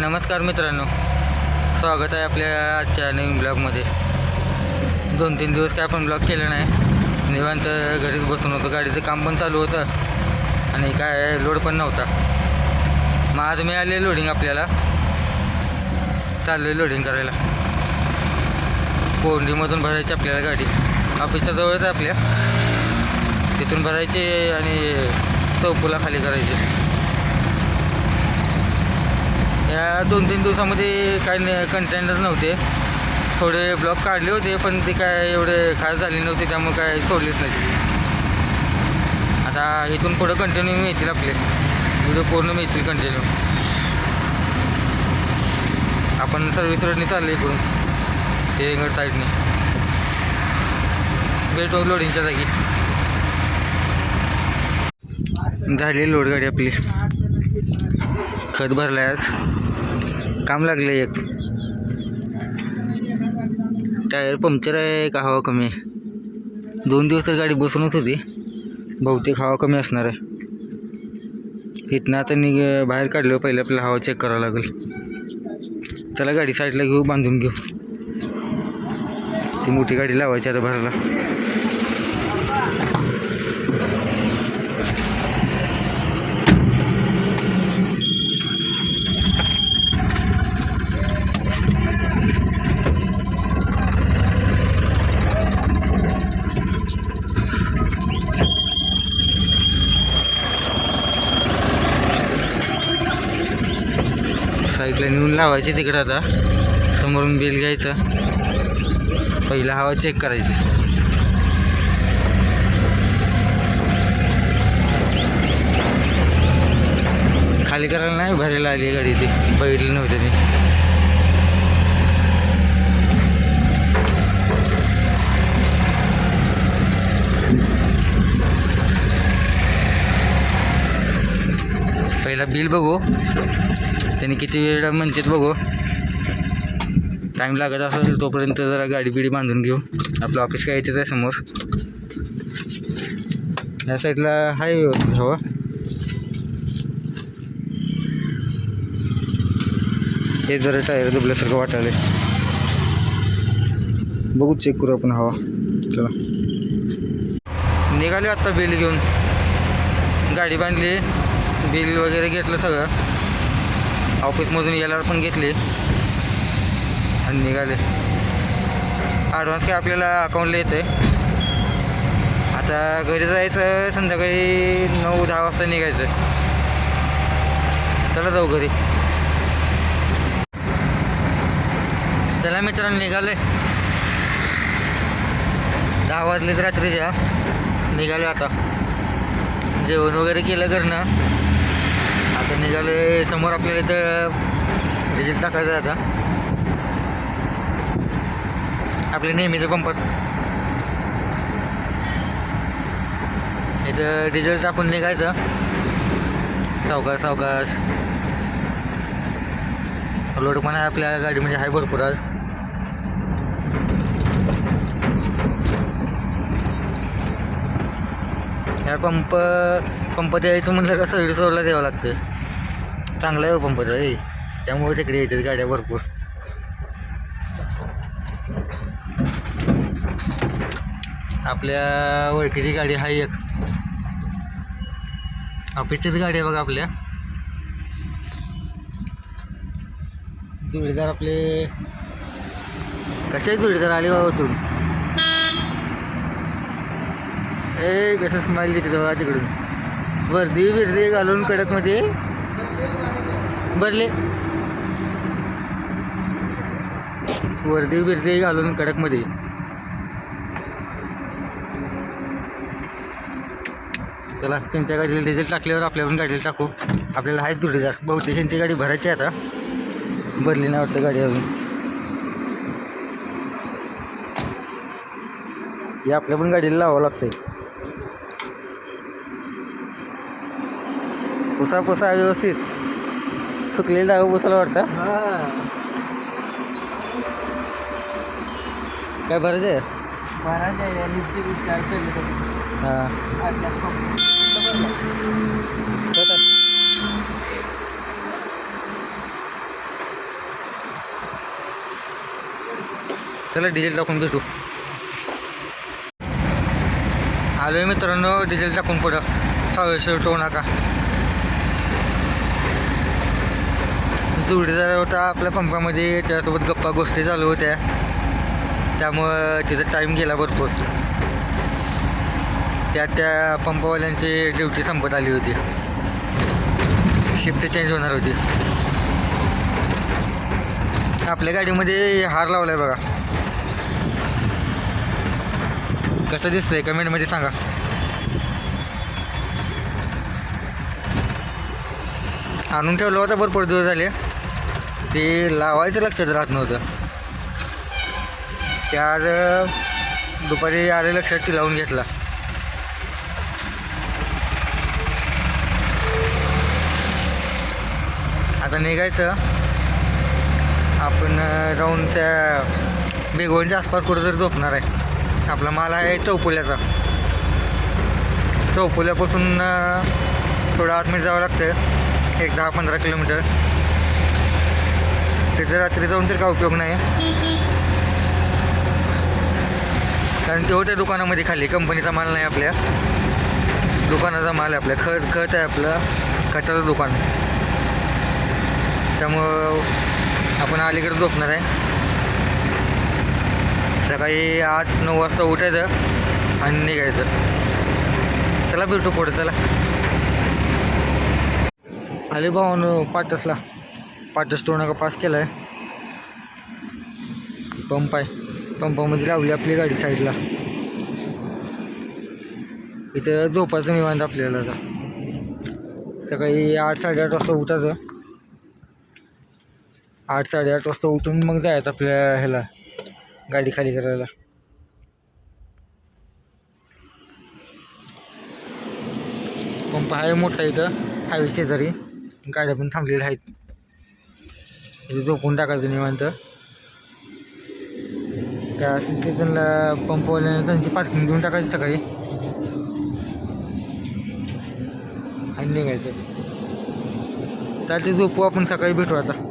नमस्कार मित्रांनो. स्वागत आहे आपल्या आजच्या नवीन ब्लॉगमध्ये. दोन तीन दिवस काय आपण ब्लॉग केलं नाही. निवांत घरीच बसून होतो. गाडीचं काम पण चालू होतं. आणि काय लोड पण नव्हता. मग आज मी आले लोडिंग आपल्याला. चाललो लोडिंग करायला. कोंडीमधून भरायची आपल्याला गाडी. ऑफिसच्या जवळच आहे आपल्या. तिथून भरायची आणि चौपुला खाली करायची या दोन तीन दिवसामध्ये काही कंटेनर नव्हते. थोडे ब्लॉक काढले होते पण ते काय एवढे खास झाले नव्हते त्यामुळे काय सोडलेच नाही. आता इथून पुढं कंटिन्यू मिळतील आपले. व्हिडिओ पूर्ण मिळतील कंटिन्यू आपण सर्व्हिस रोडने चालले इकडून. सिंहगड साईडने भेटू लोडिंगच्या जागी. झाली लोडगाडी आपली. खत भरलं आज. काम लागलं एक. टायर पंक्चर आहे का हवा कमी आहे. दोन दिवस तर गाडी बसूनच होती. बहुतेक हवा कमी असणार आहे. इथनं आता निघ बाहेर काढलं पहिले आपल्याला हवा चेक करावं लागेल. चला गाडी साईडला घेऊ बांधून घेऊ. ती मोठी गाडी लावायची आता भरायला. बाईकला नेऊन लावायची तिकडं आता. समोरून बिल घ्यायचं. पहिला हवा चेक करायची. खाली करायला नाही भरायला आली गाडी ती. बघितली नव्हती मी. पहिला बिल बघू. त्यांनी किती वेळ म्हणतात बघू. टाईम लागत असेल तोपर्यंत जरा गाडी बिडी बांधून घेऊ. आपलं ऑफिस काय इथेच आहे समोर. या साईडला हाय हवा. हे जरा टायर दुबल्यासारखं वाटायला बघू चेक करू आपण हवा. चला. निघाले आत्ता बिल घेऊन. गाडी बांधली. बिल वगैरे घेतलं सगळं. ऑफिसमधून यायला पण घेतले. आणि निघाले. ॲडव्हान्स काय आपल्याला अकाउंटला येतं आता घरी जायचं संध्याकाळी नऊ दहा वाजता निघायचं चला जाऊ घरी. चला मित्रांनो निघाले दहा वाजलेच रात्रीच्या. निघाले आता. जेवण वगैरे केलं घरनं. निघाले समोर आपल्याला इथं डिझेल टाकायचं आहे आता. आपले नेहमीचं पंप इथं डिझेल टाकून निघायचं. सावकाश सावकाश. लोड पण आहे आपल्या गाडी म्हणजे आहे भरपूर आज. ह्या पंप पंप द्यायचं म्हणलं का सगळी रोडला द्यावं लागतं चांगला आहे हो पंप आहे त्यामुळे तिकडे येतात गाड्या भरपूर. आपल्या ओळखीची गाडी आहे एक. ऑफिसचीच गाडी आहे बघा आपल्या. जोडीदार आपले. कसे जोडीदार आले बाबा तू? ए कसं स्माईल देते बघा तिकडून. वर्दी बिर्दी घालून कडकमध्ये. भरले वर्दी बिर्दी घालून कडकमध्ये. चला त्यांच्या गाडीला डिझेल टाकल्यावर आपल्या पण गाडीला टाकू. आपल्याला आहेत जोडीदार. बहुतेक त्यांची गाडी भरायची आहे आता. भरली नाही वाटतं गाडी अजून. हे आपल्या पण गाडीला लावावं लागतंय. पुसा पुसा व्यवस्थित. सुकलेली जागा बसायला वाटतं. काय बरं आहे? चला डिझेल टाकून भेटू. आलो आहे मित्रांनो डिझेल टाकून पुढं. सावेश टो नका जोडीदार होता आपल्या पंपामध्ये त्यासोबत गप्पा गोष्टी चालू होत्या. त्यामुळं तिथं टाईम गेला भरपूर. त्यात त्या पंपवाल्यांची ड्युटी संपत आली होती. शिफ्ट चेंज होणार होती. आपल्या गाडीमध्ये हार लावला आहे बघा. कसं दिसतंय कमेंटमध्ये सांगा. आणून ठेवलं होतं भरपूर दिवस झाले. ते लावायचं लक्षात राहत नव्हतं. ते आज दुपारी आले लक्षात ती लावून घेतला. आता निघायचं. आपण जाऊन त्या बेगोनच्या आसपास कुठं तरी झोपणार आहे. आपला माल आहे चौपुल्याचा. चौपुल्यापासून थोडं आतमध्ये जावं लागतं. एक दहा पंधरा किलोमीटर. तिथे रात्री जाऊन तर काय उपयोग नाही. कारण ते होत्या दुकानामध्ये खाली कंपनीचा माल नाही आपल्या. दुकानाचा माल आहे आपल्या. खत खत आहे आपलं खताचं दुकान. त्यामुळं आपण अलीकडे झोपणार आहे. सकाळी आठ नऊ वाजता उठायचं आणि निघायचं. चला भेटू पुढे चला. आले पाच तासला पाटस टोनाका पास केला आहे पंप आहे. पंपामध्ये लावली आपली गाडी साईडला. इथं झोपायचं निवांत आपल्याला आता. सकाळी आठ साडेआठ वाजता उठायचं. आठ साडेआठ वाजता उठून मग जायचं आपल्या ह्याला गाडी खाली करायला. पंप आहे मोठा इथं हायवे शेजारी. गाड्या पण थांबलेल्या आहेत. इथे झोपून टाकायचं निवांत. काय असेल ते त्यांना पंपवाल्याने त्यांची पार्किंग देऊन टाकायची सकाळी. आणि निघायचं. चालते झोपू आपण सकाळी भेटू आता.